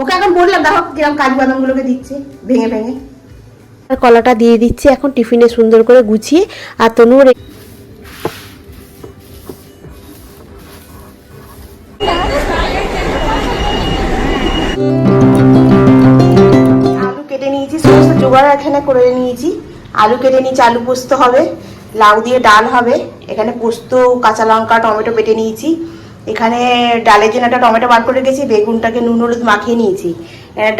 ওকে এখন বললাম দেখো কীরকম কাজু বাদামগুলোকে দিচ্ছে ভেঙে ভেঙে। আর কলাটা দিয়ে দিচ্ছি এখন টিফিনে সুন্দর করে গুছিয়ে আর তনুর আলু কেটে নিয়েছি সমস্ত জোগাড় এখানে করে নিয়েছি। আলু কেটে নিয়েছি আলু পোস্ত হবে লাউ দিয়ে ডাল হবে এখানে পোস্ত কাঁচা লঙ্কা টমেটো বেটে নিয়েছি। এখানে ডালের জন্য একটা টমেটো বার করে রেখেছি, বেগুনটাকে নুন হলুদ মাখিয়ে নিয়েছি।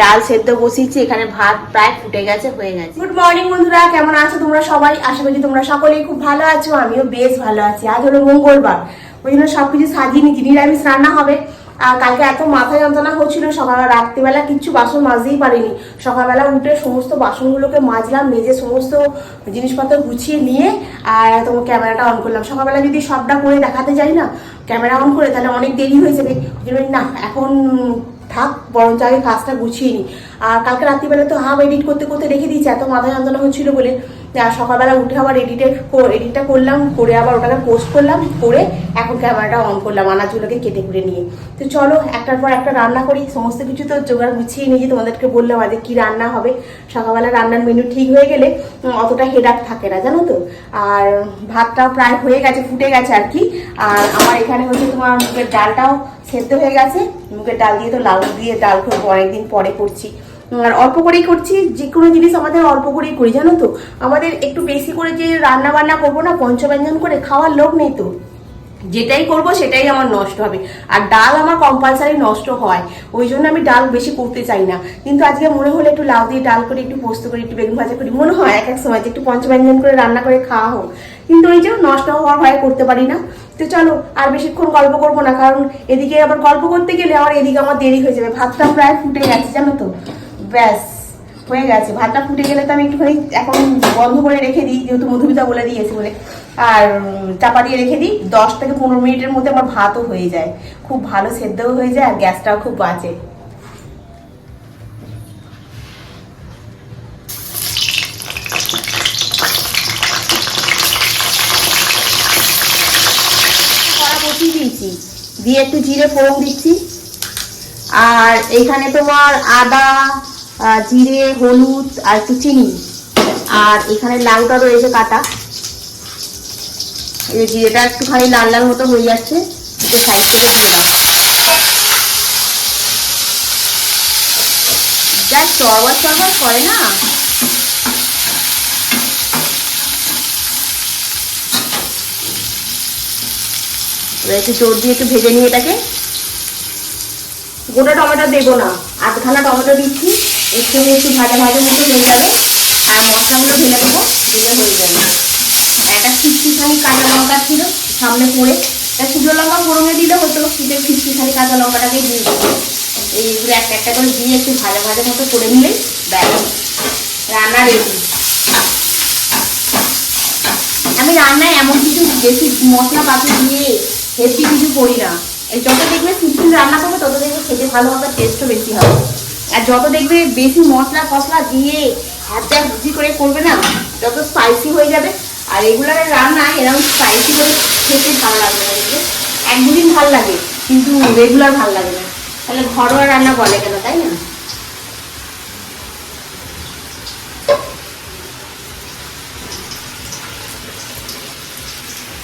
ডাল সেদ্ধ বসিয়েছি, এখানে ভাত প্রায় ফুটে গেছে, হয়ে গেছে। গুড মর্নিং বন্ধুরা, কেমন আছো তোমরা সবাই? আশা করি তোমরা সকলেই খুব ভালো আছো, আমিও বেশ ভালো আছি। আজ হলো মঙ্গলবার, ওই জন্য সবকিছু সাজিয়ে নিয়েছি নিরামিষ রান্না হবে। কালকে এত মাথা যন্ত্রণা হচ্ছিল, সকালবেলা, রাত্রিবেলা কিচ্ছু বাসন মাজতেই পারিনি। সকালবেলা উঠে সমস্ত বাসনগুলোকে মাজলাম, মেজে সমস্ত জিনিসপত্র গুছিয়ে নিয়ে, আর তোমার ক্যামেরাটা অন করলাম। সকালবেলা যদি সবটা করে দেখাতে যাই না ক্যামেরা অন করে তাহলে অনেক দেরি হয়ে যাবে। না, এখন থাক বরঞ্চ আগে কাজটা গুছিয়ে নিই আর কালকে রাত্রিবেলা তো হাফ এডিট করতে করতে রেখে দিয়েছে, এত মাথা যন্ত্রণা হচ্ছিল বলে। সকালবেলা উঠে আবার এডিটের এডিটটা করলাম, করে আবার ওটাকে পোস্ট করলাম, করে এখন ক্যামেরাটা অন করলাম আনাজগুলোকে কেটে কুটে নিয়ে। তো চলো, একটার পর একটা রান্না করি, সমস্ত কিছু তো জোগাড় গুছিয়ে নিয়ে তোমাদেরকে বললাম আজকে কি রান্না হবে। সকালবেলা রান্নার মেনু ঠিক হয়ে গেলে অতটা হেডাক থাকে না, জানো তো? আর ভাতটাও প্রায় হয়ে গেছে, ফুটে গেছে আর কি। আর আমার এখানে হচ্ছে তোমার মুগের ডালটাও সেদ্ধ হয়ে গেছে, মুগের ডাল দিয়ে তো লাউ দিয়ে ডাল করব, অনেকদিন পরে করছি। আর অল্প করেই করছি যে কোনো জিনিস আমাদের অল্প করেই করি, জানো তো? আমাদের একটু বেশি করে যে রান্না বান্না করব না, পঞ্চব্যঞ্জন করে খাওয়ার লোক নেই তো। যেটাই করব সেটাই আমার নষ্ট হবে। আর ডাল আমার কম্পালসারি নষ্ট হয়, ওই জন্য আমি ডাল বেশি করতে চাই না। কিন্তু আজকে মনে হলো একটু লাউ দিয়ে ডাল করে একটু পোস্ত করে একটু বেগুন ভাজা করি, মনে হয় এক এক সময় যে একটু পঞ্চব্যঞ্জন করে রান্না করে খাওয়া হোক। কিন্তু ওই যে নষ্ট হওয়ার ভয় করতে পারি না। তো চলো, আর বেশিক্ষণ গল্প করব না, কারণ এদিকে আবার গল্প করতে গেলে আমার এদিকে আমার দেরি হয়ে যাবে। ভাতটা প্রায় ফুটে গেছে, জানো তো? ব্যাস, হয়ে গেছে। ভাতটা ফুটে গেলে তো আমি একটুখানি এখন বন্ধ করে রেখে দিই, যেহেতু মধুমিতা বলে দিয়েছে বলে। আর চাপা দিয়ে রেখে দিই, দশ থেকে পনেরো মিনিটের মধ্যে আমার ভাতও হয়ে যায়। খুব ভালো সেদ্ধও হয়ে যায়, আর গ্যাসটাও খুব বাঁচে দিয়েছি। দিয়ে একটু জিরে ফোড়ন দিচ্ছি। আর এখানে তোমার আদা জিরে, হলুদ আর একটু চিনি। আর এখানে লাউটা রয়েছে কাটা। এই জিরেটা একটুখানি লাল লাল মতো হয়ে যাচ্ছে এটা সাইড দিয়ে দাও যা চরবার চরবার করে না? একটু জোর দিয়ে একটু ভেজে নিয়ে এটাকে। গোটা টমেটো দেবো না, আধখানা টমেটো দিচ্ছি। একটু একটু ভাজা ভাজা মতো হয়ে যাবে। আর মশলাগুলো ঢেলে দেবো, দিলে হয়ে যাবে। একটা খিচখিখানি কাঁচা লঙ্কা ছিল সামনে পড়ে। একটা শুকনো লঙ্কা ফোড়নে দিলে হতো শীতের খিচখিখানি কাঁচা লঙ্কাটাকে দিয়ে দেবো। এইগুলো একটা একটা করে দিয়ে একটু ভাজা ভাজা মতো করে নিলেই ব্যাস। রান্না রেডি আমি রান্নায় এমন কিছু বেশি মশলাপাতি দিয়ে হেভি কিছু করি না। যত দেখবে সিম্পল রান্না করবে, তত দেখবে খেতে ভালো হবে টেস্টও বেশি হবে। আর যত দেখবে বেশি মশলা ফসলা দিয়ে হাতটা বুঝি করে করবে না যত স্পাইসি হয়ে যাবে। আর রেগুলারের রান্না এরকম স্পাইসি করে খেতে ভালো লাগবে না এক দুদিন ভালো লাগে, কিন্তু রেগুলার ভালো লাগে না। তাহলে ঘরোয়া রান্না বলে কেন, তাই না?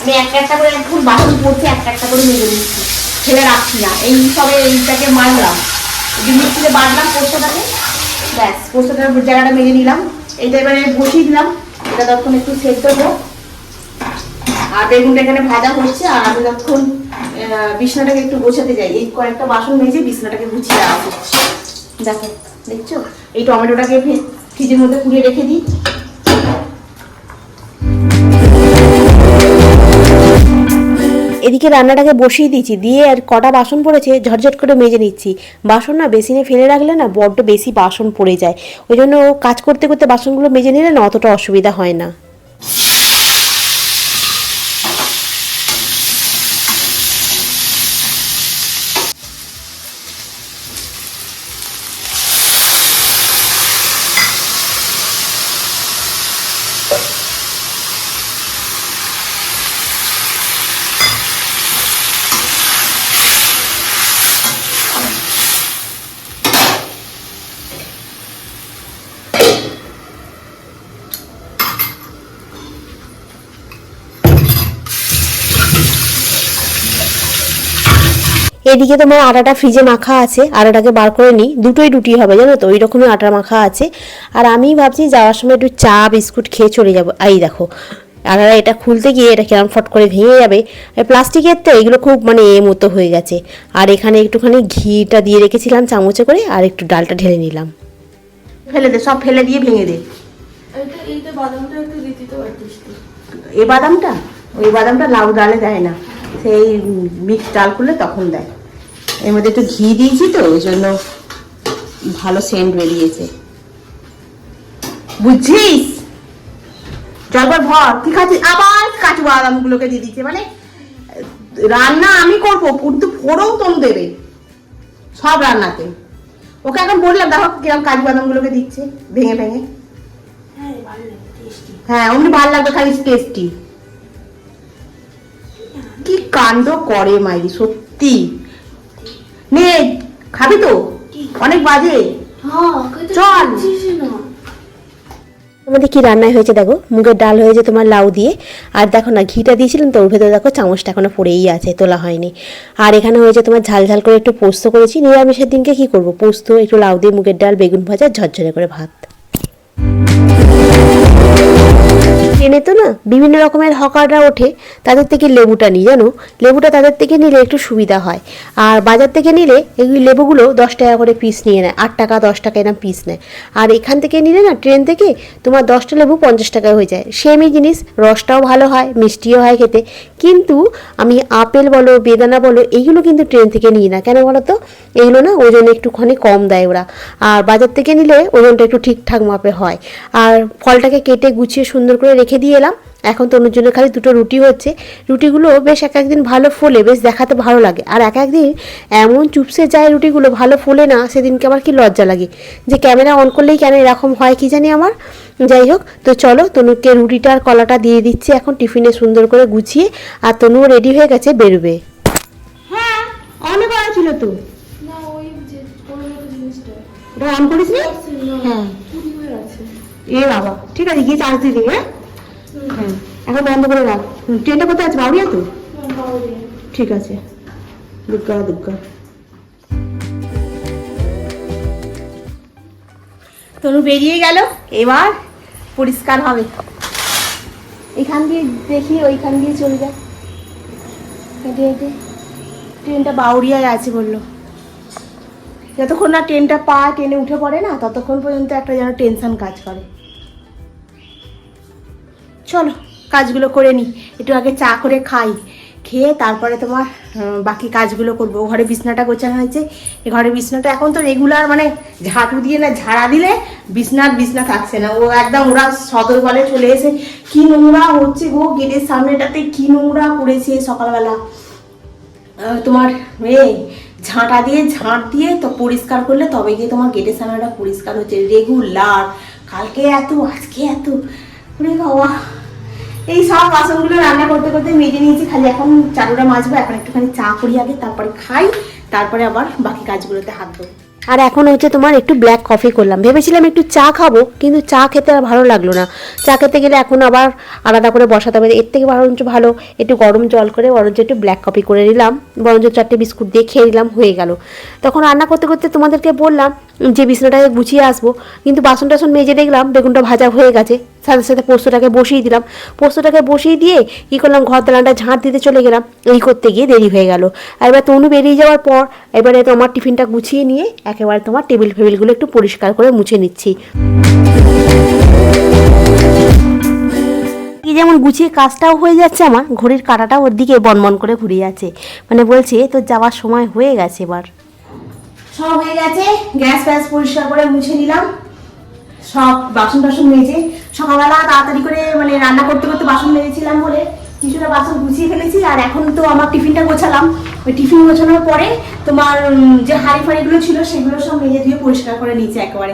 আমি একটা একটা করে এখন বাসন পড়ছে, একটা একটা করে মেজে নিচ্ছি। ফেলে রাখছি না। এই সবে এইটাকে মারলাম। বাড়লাম পোস্তটাকে ব্যাস, পোস্তটার জায়গাটা মেজে নিলাম। এইটা এবারে বসিয়ে দিলাম। এটা তখন একটু সেদ্ধ হোক আর বেগুনটা এখানে ভাজা হচ্ছে, আর আমি তখন বিছনাটাকে একটু গোছাতে যাই। এই কয়েকটা বাসন মেজে বিছনাটাকে গুছিয়ে রাখব দেখো, দেখছ? এই টমেটোটাকে ফ্রি- ফ্রিজের মধ্যে পুড়িয়ে রেখে দিই। এদিকে রান্নাটাকে বসিয়ে দিয়েছি। দিয়ে আর কটা বাসন পড়েছে ঝটঝট করে মেজে নিচ্ছি। বাসন না বেসিনে ফেলে রাখলে না বড্ড বেশি বাসন পড়ে যায়। ওই জন্য কাজ করতে করতে বাসনগুলো মেজে নিলে না অতটা অসুবিধা হয় না। এদিকে তোমার আটাটা ফ্রিজে মাখা আছে আটাটাকে বার করে নিই। দুটোই রুটি হবে জানো তো? ওই রকমই আটা মাখা আছে। আর আমি ভাবছি যাওয়ার সময় একটু চা বিস্কুট খেয়ে চলে যাব। এই দেখো আর এটা খুলতে গিয়ে এটা কেরম ফট করে ভেঙে যাবে। আর প্লাস্টিকের তো এগুলো খুব মানে এ মতো হয়ে গেছে। আর এখানে একটুখানি ঘিটা দিয়ে রেখেছিলাম চামচে করে আর একটু ডালটা ঢেলে নিলাম। ফেলে দে সব ফেলে দিয়ে ভেঙে দে। এই বাদামটা ওই বাদামটা লাউ ডালে দেয় না। সেই মিক্স ডাল করলে তখন দেয়। এর মধ্যে একটু ঘি দিয়েছি তো ওই জন্য ভালো সেন্ট বেরিয়েছে। বুঝছিস? জলবার ভর কি খাচ্ছিস? আবার কাজু বাদাম গুলোকে দিয়ে দিচ্ছে। মানে রান্না আমি করব কিন্তু ফোড়ও তনু দেবে সব রান্নাতে। ওকে এখন বললাম দেখো কীরকম কাজু বাদাম গুলোকে দিচ্ছে ভেঙে ভেঙে। হ্যাঁ অমনি ভালো লাগবে খালি টেস্টি কি কাণ্ড করে মাইরি সত্যি। নে খাবি তো? অনেক বাজে। হ্যাঁ চল। আমাদের কি রান্নায় হয়েছে দেখো? মুগের ডাল হয়েছে তোমার লাউ দিয়ে। আর দেখো না ঘিটা দিয়েছিলাম তো ওর ভেতরে দেখো চামচটা এখনও পড়েই আছে তোলা হয়নি। আর এখানে হয়েছে তোমার ঝাল ঝাল করে একটু পোস্ত করেছি। নিরামিষের দিনকে কি করব? পোস্ত একটু লাউ দিয়ে মুগের ডাল বেগুন ভাজা ঝরঝরে করে ভাত। ট্রেনে তো না বিভিন্ন রকমের হকাররা ওঠে, তাদের থেকে লেবুটা নিই, জানো? লেবুটা তাদের থেকে নিলে একটু সুবিধা হয়। আর বাজার থেকে নিলে এই লেবুগুলো দশ টাকা করে পিস নিয়ে নেয়, আট টাকা, দশ টাকা এরকম পিস নেয়। আর এখান থেকে নিলে না ট্রেন থেকে তোমার দশটা লেবু পঞ্চাশ টাকায় হয়ে যায়। সেমই জিনিস, রসটাও ভালো হয়, মিষ্টিও হয় খেতে। কিন্তু আমি আপেল বলো, বেদানা বলো, এইগুলো কিন্তু ট্রেন থেকে নিই না। কেন বলো তো? এগুলো না ওজন একটুখানি কম দেয় ওরা। আর বাজার থেকে নিলে ওজনটা একটু ঠিকঠাক মাপে হয়। আর ফলটাকে কেটে গুছিয়ে সুন্দর করে রেখে দিয়ে এলাম। এখন তনুর জন্য খালি দুটো রুটি হচ্ছে। রুটিগুলো বেশ এক একদিন ভালো ফোলে বেশ দেখাতে ভালো লাগে। আর এক একদিন এমন চুপসে যায় রুটিগুলো ভালো ফোলে না সেদিনকে আমার কি লজ্জা লাগে। যে ক্যামেরা অন করলেই কেন এরকম হয় কি জানি আমার। যাই হোক তো চলো তনুকে রুটিটা আর কলাটা দিয়ে দিচ্ছি এখন টিফিনে সুন্দর করে গুছিয়ে। আর তনুও রেডি হয়ে গেছে বেরোবে। হ্যাঁ অনেক করা ছিল তো। না, ওই যে ওটা অন করিস হ্যাঁ। হয়ে। এ বাবা ঠিক আছে গিয়ে চার্জ দিয়ে দিবি হ্যাঁ? হ্যাঁ এখন বন্ধ করে রাখ। ট্রেনটা কোথায় আছে? বাউরিয়া তো। ঠিক আছে। দুর্গা দুর্গা। তনু বেরিয়ে গেল। এবার পরিষ্কার হবে। এখান দিয়ে দেখি ওইখান দিয়ে চলে যায় হেঁটে হেঁটে। ট্রেনটা বাউরিয়ায় আছে বলল। যতক্ষণ না ট্রেনটা পা ট্রেনে উঠে পড়ে না ততক্ষণ পর্যন্ত একটা যেন টেনশন কাজ করে। চলো, কাজগুলো করে নিই একটু আগে চা করে খাই। খেয়ে তারপরে তোমার বাকি কাজগুলো করব। ঘরে বিছনাটা গোছানো হয়েছে। এ ঘরে বিছনাটা এখন তো রেগুলার মানে ঝাঁটু দিয়ে না, ঝাড়া দিলে বিছনার বিছনা থাকছে না। ও একদম ওরা সদর বলে চলে এসে, কি নোংরা হচ্ছে গো গেটের সামনেটাতে, কি নোংরা পড়েছে সকালবেলা? তোমার এ, ঝাঁটা দিয়ে, ঝাঁট দিয়ে তো পরিষ্কার করলে তবে গিয়ে তোমার গেটের সামনেটা পরিষ্কার হচ্ছে। রেগুলার কালকে এত, আজকে এত। বাবা। এই সব বাসনগুলো রান্না করতে করতে মেজে নিয়েছি, খালি এখন চারুটা মাজবো, এখন একটুখানি চা করি আগে, তারপরে খাই, তারপরে আবার বাকি কাজগুলোতে হাত দেবো আর এখন হচ্ছে তোমার একটু ব্ল্যাক কফি করলাম। ভেবেছিলাম একটু চা খাব, কিন্তু চা খেতে আর ভালো লাগল না। চা খেতে গেলে এখন আবার আলাদা করে বসাতে হবে। এর থেকে বরঞ্চ ভালো, একটু গরম জল করে বরঞ্চ একটু ব্ল্যাক কফি করে নিলাম। বরঞ্চ চারটে বিস্কুট দিয়ে খেয়ে নিলাম, হয়ে গেল। তখন রান্না করতে করতে তোমাদেরকে বললাম যে, বিছনাটাকে গুছিয়ে আসব। কিন্তু বাসন টাসন মেজে দেখলাম, বেগুনটা ভাজা হয়ে গেছে। সাথে সাথে পোস্তটাকে বসিয়ে দিলাম। পোস্তটাকে বসিয়ে দিয়ে কী করলাম, ঘর দালানটা ঝাঁট দিতে চলে গেলাম। এই করতে গিয়ে দেরি হয়ে গেল। এবার তনু বেরিয়ে যাওয়ার পর এবারে তোমার টিফিনটা গুছিয়ে নিয়ে একেবারে তোমার টেবিল ফেবিলগুলো একটু পরিষ্কার করে মুছে নিচ্ছি। কি যেমন গুছিয়ে কাজটাও হয়ে যাচ্ছে আমার, ঘড়ির কাঁটাটা ওর দিকে বনবন করে ঘুরে যাচ্ছে মানে বলছে তোর যাওয়ার সময় হয়ে গেছে এবার। সব হয়ে গেছে, গ্যাস ফ্যাস পরিষ্কার করে মুছে নিলাম। সব বাসন টাসন মেজে সকালবেলা তাড়াতাড়ি করে মানে রান্না করতে করতে বাসন মেজেছিলাম বলে কিছুটা বাসন গুছিয়ে ফেলেছি, আর এখন তো আমার টিফিনটা গোছালাম। ওই টিফিন গোছানোর পরে তোমার যে হাঁড়ি ফাড়িগুলো ছিল সেগুলো সব মেজে দিয়ে পরিষ্কার করে নিয়েছি একেবারে।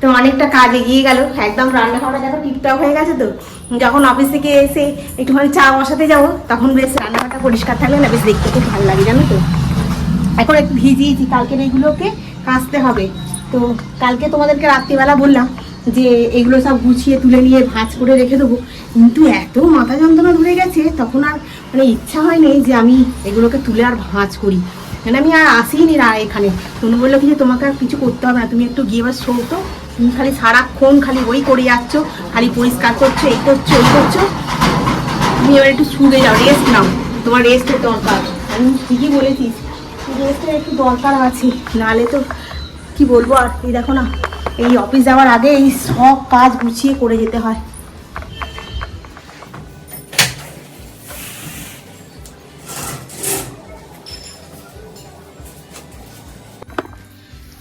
তো অনেকটা কাজ এগিয়ে গেল। একদম রান্নাঘরটা দেখো টিপটাপ হয়ে গেছে তো। যখন অফিস থেকে এসে একটুখানি চা বসাতে যাব, তখন বেশ রান্নাঘরটা পরিষ্কার থাকলে না বেশ দেখতে খুব ভালো লাগে, জানো তো? এখন একটু ভিজিয়েছি, কালকের এগুলোকে কাচতে হবে। তো কালকে তোমাদেরকে রাত্রিবেলা বললাম যে এগুলো সব গুছিয়ে তুলে নিয়ে ভাঁজ করে রেখে দেবো। কিন্তু এত মাথা যন্ত্রণা ধরে গেছে, তখন আর মানে ইচ্ছা হয়নি যে আমি এগুলোকে তুলে আর ভাঁজ করি। মানে আমি আর আসিনি না এখানে। তনু বলল কি যে তোমাকে আর কিছু করতে হবে না, তুমি একটু গিয়ে এবার শো তো। তুমি খালি সারাক্ষণ খালি ওই করে যাচ্ছ, খালি পরিষ্কার করছ, এই করছ, ওই করছ। তুমি এবার একটু শুয়ে যাও রেস্ট নাও। তোমার রেস্টের দরকার। আমি ঠিকই বলেছিস রেস্টের একটু দরকার আছে। নালে তো কি বলব? আর এই দেখো না, এই অফিস যাওয়ার আগে এই সব কাজ গুছিয়ে করে যেতে হয়।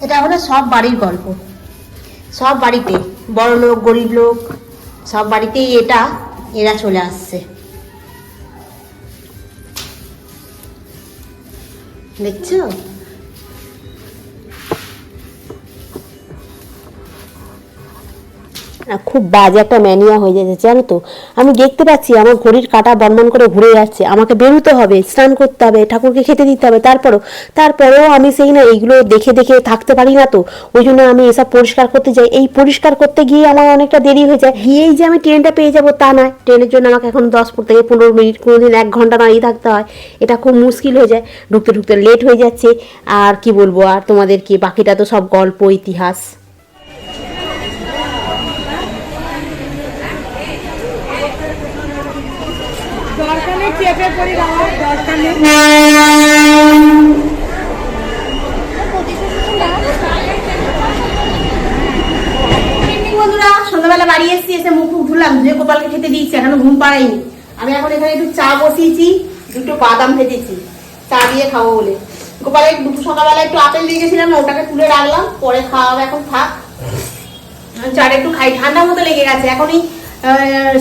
এটা হলো সব বাড়ির গল্প। সব বাড়িতে, বড় লোক, গরিব লোক, সব বাড়িতেই এটা, এরা চলে আসছে। দেখছ? খুব বাজে একটা ম্যানিয়া হয়ে যাচ্ছে জানো তো? আমি দেখতে পাচ্ছি আমার ঘড়ির কাটা বনবন করে ঘুরে যাচ্ছে আমাকে বেরোতে হবে, স্নান করতে হবে, ঠাকুরকে খেতে দিতে হবে, তারপরও, তারপরেও আমি সেই না এইগুলো দেখে দেখে থাকতে পারি না তো। ওই জন্য আমি এসব পরিষ্কার করতে যাই। এই পরিষ্কার করতে গিয়ে আমার অনেকটা দেরি হয়ে যায়। গিয়েই যে আমি ট্রেনটা পেয়ে যাব তা নয়। ট্রেনের জন্য আমাকে এখন দশ থেকে পনেরো মিনিট, কোনোদিন এক ঘণ্টা দাঁড়িয়ে থাকতে হয়। এটা খুব মুশকিল হয়ে যায়। ঢুকতে ঢুকতে লেট হয়ে যাচ্ছে। আর কি বলব, আর তোমাদের কি? বাকিটা তো সব গল্প, ইতিহাস। সন্ধ্যাবেলা বাড়ি এসেছি, এসে মুখ ফুক ধুলাম, ধুয়ে গোপালকে খেতে দিয়েছি এখনও ঘুম পাড়াইনি। আমি এখন এখানে একটু চা বসিয়েছি, দুটো বাদাম ভেজেছি। চা দিয়ে খাব বলে। গোপালের দুপুর সকালবেলা একটু আপেল দিয়ে গেছিলাম ওটাকে তুলে রাখলাম, পরে খাওয়া এখন থাক। চাটা একটু খাই। ঠান্ডা মতো লেগে গেছে, এখনই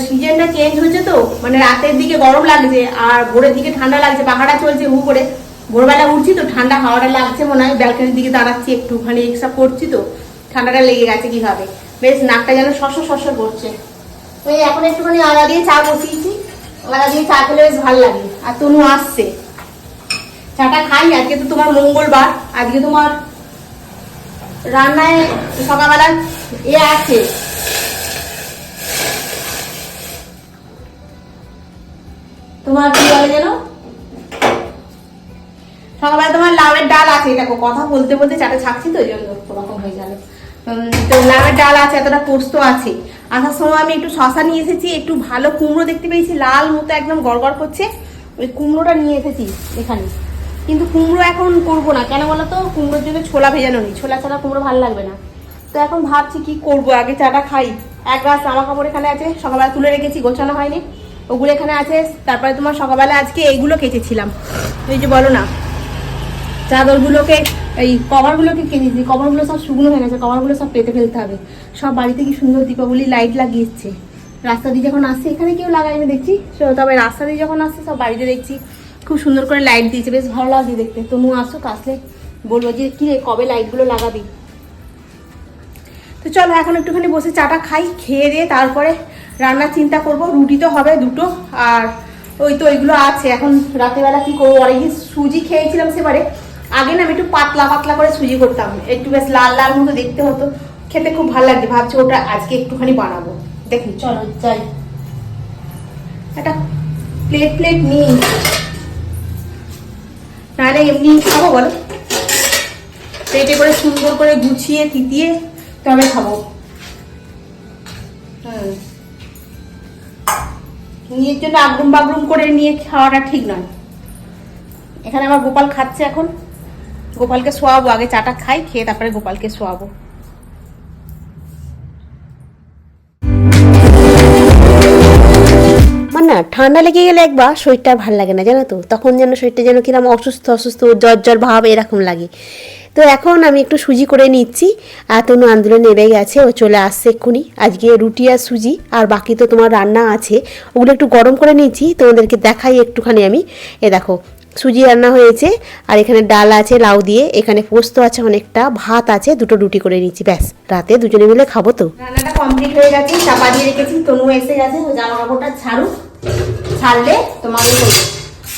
সিজনটা চেঞ্জ হয়েছে তো মানে রাতের দিকে গরম লাগছে, আর ভোরের দিকে ঠান্ডা লাগছে পাখাটা চলছে হু করে। ভোরবেলা উঠছি তো, ঠান্ডা হাওয়াটা লাগছে মনে হয় ব্যালকনির দিকে দাঁড়াচ্ছি, একটুখানি এক্সট্রা করছি তো, ঠান্ডাটা লেগে গেছে কীভাবে। বেশ, নাকটা যেন শস্য শস্য করছে। ওই এখন একটুখানি আদা দিয়ে চা বসিয়েছি। আদা দিয়ে চা খেলে বেশ ভালো লাগে, আর তনু আসছে। চাটা খাই, আজকে তো তোমার মঙ্গলবার, আজকে তোমার রান্নায় সকালবেলা এ আছে। তোমার কি বলে যেন? সকালবেলা তোমার লাউয়ের ডাল আছে, দেখো, কথা বলতে বলতে চাটা ছাকছি তো ওই জন্য ওরকম হয়ে গেল। তো লাউয়ের ডাল আছে, এতটা পোস্ত আছে। আসার সময় আমি একটু শশা নিয়ে এসেছি, একটু ভালো কুমড়ো দেখতে পেয়েছি, লাল মতো একদম গড়গড় করছে। ওই কুমড়োটা নিয়ে এসেছি এখানে। কিন্তু কুমড়ো এখন করব না, কেন বলো তো? কুমড়োর জন্য ছোলা ভেজানো নেই, ছোলা ছাড়া কুমড়ো ভালো লাগবে না। তো এখন ভাবছি কি করব, আগে চাটা খাই। এক গ্লাস জামা কাপড় এখানে আছে, সকালবেলা তুলে রেখেছি, গোছানো হয়নি। ওগুলো এখানে আছে, তারপরে তোমার সকালবেলা আজকে এইগুলো কেচেছিলাম এই যে বলো না, চাদরগুলোকে, এই কভারগুলোকে কিনেছি, কভারগুলো সব শুকনো হয়ে গেছে, কভারগুলো সব পেতে ফেলতে হবে। সব বাড়িতে কি সুন্দর দীপাবলি লাইট লাগিয়েছে। রাস্তা দিয়ে যখন আসছে, এখানে কেউ লাগায়নি দেখছি তো তবে রাস্তা দিয়ে যখন আসছে, সব বাড়িতে দেখছি, খুব সুন্দর করে লাইট দিয়েছে, বেশ ভালো লাগছে দেখতে। তনু আসুক, আসলে বলব যে কি রে কবে লাইটগুলো লাগাবি? তো চলো এখন একটুখানি বসে চাটা খাই খেয়ে দিয়ে তারপরে রান্নার চিন্তা করব। রুটি তো হবে দুটো আর ওই তো ওইগুলো আছে। এখন রাতেরবেলা কি করব অনেকদিন সুজি খেয়েছিলাম সেবারে আগে না আমি একটু পাতলা পাতলা করে সুজি করতাম। একটু বেশ লাল লাল মতো দেখতে হতো। খেতে খুব ভালো লাগছে। ভাবছি ওটা আজকে একটুখানি বানাবো। দেখি। চলো যাই। একটা প্লেট প্লেট নিই। নাহলে এমনি খাব বলো? প্লেটে করে সুন্দর করে গুছিয়ে থিতিয়ে তবে খাব। নিজের জন্য আগরুম বাগরুম করে নিয়ে খাওয়াটা ঠিক নয়। এখানে আমার গোপাল খাচ্ছে এখন। গোপালকে শোয়াবো, আগে চাটা খাই, খেয়ে তারপরে গোপালকে শোয়াবো। না ঠান্ডা লেগে গেলে একবার শরীরটা ভালো লাগে না, জানো তো? তখন যেন শরীরটা যেন কিরম অসুস্থ অসুস্থ, জ্বর জ্বর ভাব এরকম লাগে। তো এখন আমি একটু সুজি করে নিচ্ছি। আর তনু আন্দোলন নেমে গেছে, ও চলে আসছে এক্ষুনি। আজকে রুটি আর সুজি, আর বাকি তো তোমার রান্না আছে। ওগুলো একটু গরম করে নিচ্ছি, তোমাদেরকে দেখাই একটুখানি আমি। এ দেখো, সুজি রান্না হয়েছে, আর এখানে ডাল আছে, লাউ দিয়ে। এখানে পোস্ত আছে অনেকটা, ভাত আছে, দুটো রুটি করে নিচ্ছি। ব্যাস, রাতে দুজনে মিলে খাব তো। রান্নাটা কমপ্লিট হয়ে গেছে, চাপা দিয়ে রেখেছি, তনু এসে গেছে, ও জামা কাপড়টা ছাড়লে তোমাকে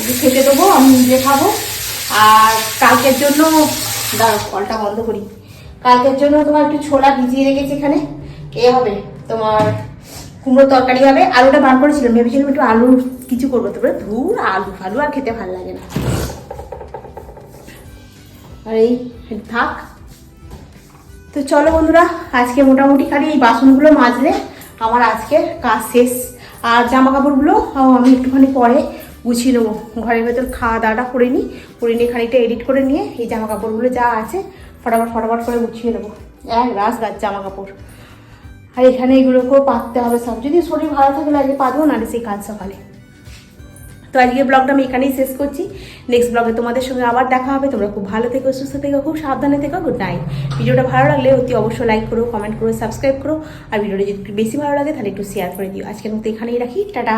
ওকে খেতে দেবো, আমি নিজে খাব। আর কালকের জন্য দাঁড়ো কলটা বন্ধ করি। কালকের জন্য তোমার একটু ছোলা ভিজিয়ে রেখেছি এখানে। এ হবে, তোমার কুমড়ো তরকারি হবে আলুটা বার করেছিলাম। ভেবেছিলাম একটু আলু কিছু করব তারপরে ধুর আলু ফালু আর খেতে ভালো লাগে না। আর এই থাক। তো চলো বন্ধুরা, আজকে মোটামুটি খালি এই বাসনগুলো মাজলে আমার আজকের কাজ শেষ। আর জামা কাপড়গুলো আমি একটুখানি পরে গুছিয়ে নেব। ঘরের ভেতর খাওয়া দাওয়াটা করে নিই। করে নিয়ে খানিকটা এডিট করে নিয়ে এই জামা কাপড়গুলো যা আছে ফটাফট ফটাফট করে গুছিয়ে নেব। এক রাস গাছ জামা কাপড় আর এখানে এগুলোকেও পাততে হবে সব। যদি শরীর ভালো থাকে আজকে পাতবো না সেই কাজ সকালে। তো আজকে ব্লগটা আমি এখানেই শেষ করছি। নেক্সট ব্লগে তোমাদের সঙ্গে আবার দেখা হবে। তোমরা খুব ভালো থেকো, সুস্থ থেকো, খুব সাবধানে থেকো। গুড নাইট ভিডিওটা ভালো লাগলে অতি অবশ্যই লাইক করো কমেন্ট করো সাবস্ক্রাইব করো। আর ভিডিওটা যদি একটু বেশি ভালো লাগে তাহলে একটু শেয়ার করে দিও। আজকের মতো এখানেই রাখি। টাটা!